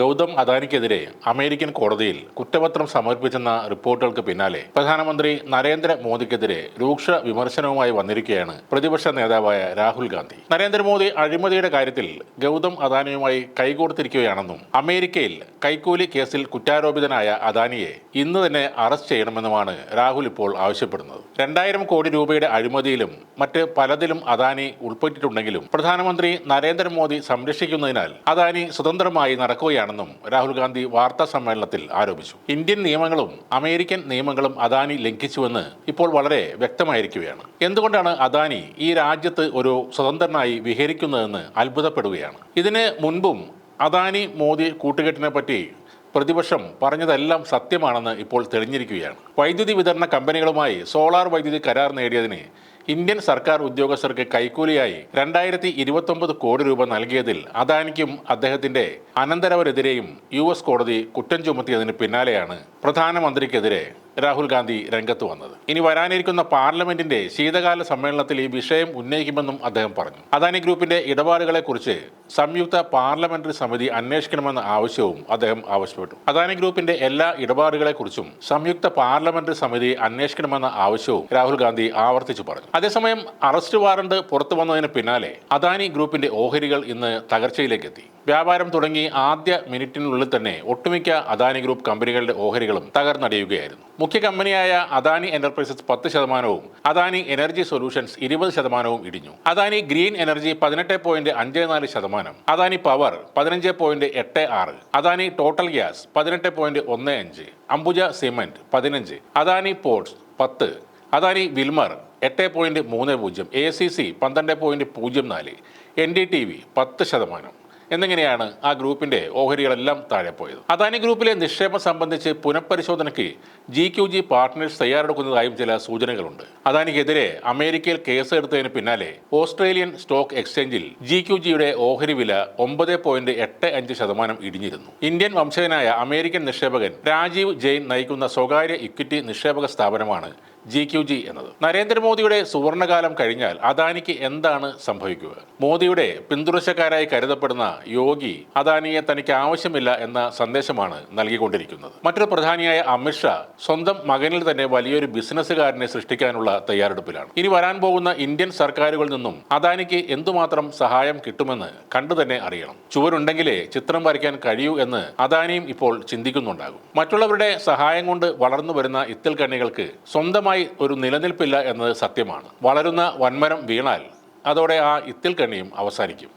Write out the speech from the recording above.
Gautam അദാനിക്കെതിരെ American കോടതിയിൽ കുറ്റപത്രം സമർപ്പിച്ചെന്ന റിപ്പോർട്ടുകൾക്ക് പിന്നാലെ പ്രധാനമന്ത്രി നരേന്ദ്ര മോദിക്കെതിരെ രൂക്ഷ വിമർശനവുമായി വന്നിരിക്കുകയാണ് പ്രതിപക്ഷ നേതാവായ രാഹുൽ ഗാന്ധി. നരേന്ദ്രമോദി അഴിമതിയുടെ കാര്യത്തിൽ ഗൗതം അദാനിയുമായി കൈകോർത്തിരിക്കുകയാണെന്നും അമേരിക്കയിൽ കൈക്കൂലി കേസിൽ കുറ്റാരോപിതനായ അദാനിയെ ഇന്ന് തന്നെ അറസ്റ്റ് ചെയ്യണമെന്നുമാണ് രാഹുൽ ഇപ്പോൾ ആവശ്യപ്പെടുന്നത്. രണ്ടായിരം കോടി രൂപയുടെ അഴിമതിയിലും മറ്റ് പലതിലും അദാനി ഉൾപ്പെട്ടിട്ടുണ്ടെങ്കിലും പ്രധാനമന്ത്രി നരേന്ദ്രമോദി സംരക്ഷിക്കുന്നതിനാൽ അദാനി സ്വതന്ത്രമായി നടക്കുകയാണെന്നും രാഹുൽ ഗാന്ധി വാർത്താ സമ്മേളനത്തിൽ ആരോപിച്ചു. ഇന്ത്യൻ നിയമങ്ങളും അമേരിക്കൻ നിയമങ്ങളും അദാനി ലംഘിച്ചുവെന്ന് ഇപ്പോൾ വളരെ വ്യക്തമായിരിക്കുകയാണ്. എന്തുകൊണ്ടാണ് അദാനി ഈ രാജ്യത്ത് ഒരു സ്വതന്ത്രനായി വിഹരിക്കുന്നതെന്ന് അത്ഭുതപ്പെടുകയാണ്? ഇതിന് മുൻപും അദാനി മോദി കൂട്ടുകെട്ടിനെ പറ്റി പ്രതിപക്ഷം പറഞ്ഞതെല്ലാം സത്യമാണെന്ന് ഇപ്പോൾ തെളിഞ്ഞിരിക്കുകയാണ്. വൈദ്യുതി വിതരണ കമ്പനികളുമായി സോളാർ വൈദ്യുതി കരാർ നേടിയതിന് ഇന്ത്യൻ സർക്കാർ ഉദ്യോഗസ്ഥർക്ക് കൈക്കൂലിയായി രണ്ടായിരത്തി ഇരുപത്തൊമ്പത് കോടി രൂപ നൽകിയതിൽ അദാനിക്കും അദ്ദേഹത്തിന്റെ അനന്തരവരെതിരെയും യു കോടതി കുറ്റം ചുമത്തിയതിന് പിന്നാലെയാണ് പ്രധാനമന്ത്രിക്കെതിരെ രാഹുൽ ഗാന്ധി രംഗത്ത് വന്നത്. ഇനി വരാനിരിക്കുന്ന പാർലമെന്റിന്റെ ശീതകാല സമ്മേളനത്തിൽ ഈ വിഷയം ഉന്നയിക്കുമെന്നും അദ്ദേഹം പറഞ്ഞു. അദാനി ഗ്രൂപ്പിന്റെ ഇടപാടുകളെക്കുറിച്ച് സംയുക്ത പാർലമെന്ററി സമിതി അന്വേഷിക്കണമെന്ന ആവശ്യവും അദ്ദേഹം ആവശ്യപ്പെട്ടു. അദാനി ഗ്രൂപ്പിന്റെ എല്ലാ ഇടപാടുകളെക്കുറിച്ചും സംയുക്ത പാർലമെന്ററി സമിതി അന്വേഷിക്കണമെന്ന ആവശ്യവും രാഹുൽ ഗാന്ധി ആവർത്തിച്ചു പറഞ്ഞു. അതേസമയം അറസ്റ്റ് വാറണ്ട് പുറത്തു വന്നതിന് പിന്നാലെ അദാനി ഗ്രൂപ്പിന്റെ ഓഹരികൾ ഇന്ന് തകർച്ചയിലേക്കെത്തി. വ്യാപാരം തുടങ്ങി ആദ്യ മിനിറ്റിനുള്ളിൽ തന്നെ ഒട്ടുമിക്ക അദാനി ഗ്രൂപ്പ് കമ്പനികളുടെ ഓഹരികളും തകർന്നടിയുകയായിരുന്നു. മുഖ്യ കമ്പനിയായ അദാനി എന്റർപ്രൈസസ് പത്ത് ശതമാനവും അദാനി എനർജി സൊല്യൂഷൻസ് ഇരുപത് ശതമാനവും ഇടിഞ്ഞു. അദാനി ഗ്രീൻ എനർജി പതിനെട്ട് പോയിന്റ് അഞ്ച് നാല് ശതമാനം അദാനി പവർ പതിനഞ്ച് പോയിന്റ് എട്ട് ആറ് അദാനി ടോട്ടൽ ഗ്യാസ് പതിനെട്ട് പോയിന്റ് ഒന്ന് അഞ്ച് അംബുജ സിമെന്റ് പതിനഞ്ച് അദാനി പോർട്സ് പത്ത് അദാനി വിൽമർ എട്ട് പോയിന്റ് മൂന്ന് പൂജ്യം എ സി സി പന്ത്രണ്ട് പോയിന്റ് പൂജ്യം നാല് എൻ ഡി ടി വി പത്ത് ശതമാനം. എന്നിങ്ങനെയാണ് ആ ഗ്രൂപ്പിന്റെ ഓഹരികളെല്ലാം താഴെ പോയത്? അദാനി ഗ്രൂപ്പിലെ നിക്ഷേപം സംബന്ധിച്ച് പുനഃപരിശോധനയ്ക്ക് ജി ക്യു ജി പാർട്ട്നേഴ്സ് തയ്യാറെടുക്കുന്നതായും ചില സൂചനകളുണ്ട്. അദാനിക്കെതിരെ അമേരിക്കയിൽ കേസ് എടുത്തതിന് പിന്നാലെ ഓസ്ട്രേലിയൻ സ്റ്റോക്ക് എക്സ്ചേഞ്ചിൽ ജി ക്യു ജിയുടെ ഓഹരി വില ഒമ്പത് പോയിന്റ് എട്ട് അഞ്ച് ശതമാനം ഇടിഞ്ഞിരുന്നു. ഇന്ത്യൻ വംശജനായ അമേരിക്കൻ നിക്ഷേപകൻ രാജീവ് ജെയിൻ നയിക്കുന്ന സ്വകാര്യ ഇക്വിറ്റി നിക്ഷേപക സ്ഥാപനമാണ് ജി ക്യു ജി എന്നത്. നരേന്ദ്രമോദിയുടെ സുവർണകാലം കഴിഞ്ഞാൽ അദാനിക്ക് എന്താണ് സംഭവിക്കുക? മോദിയുടെ പിന്തുടർച്ചക്കാരായി കരുതപ്പെടുന്ന യോഗി അദാനിയെ തനിക്ക് ആവശ്യമില്ല എന്ന സന്ദേശമാണ് നൽകിക്കൊണ്ടിരിക്കുന്നത്. മറ്റൊരു പ്രധാനിയായ അമിത്ഷാ സ്വന്തം മകനിൽ തന്നെ വലിയൊരു ബിസിനസ്സുകാരനെ സൃഷ്ടിക്കാനുള്ള തയ്യാറെടുപ്പിലാണ്. ഇനി വരാൻ പോകുന്ന ഇന്ത്യൻ സർക്കാരുകളിൽ നിന്നും അദാനിക്ക് എന്തുമാത്രം സഹായം കിട്ടുമെന്ന് കണ്ടു തന്നെ അറിയണം. ചുവരുണ്ടെങ്കിലേ ചിത്രം വരയ്ക്കാൻ കഴിയൂ എന്ന് അദാനിയും ഇപ്പോൾ ചിന്തിക്കുന്നുണ്ടാകും. മറ്റുള്ളവരുടെ സഹായം കൊണ്ട് വളർന്നു വരുന്ന ഇത്തിൽ കണ്ണികൾക്ക് സ്വന്തമായി ഒരു നിലനിൽപ്പില്ല എന്നത് സത്യമാണ്. വളരുന്ന വൻമരം വീണാൽ അതോടെ ആ ഇത്തിൽ കണ്ണിയും അവസാനിക്കും.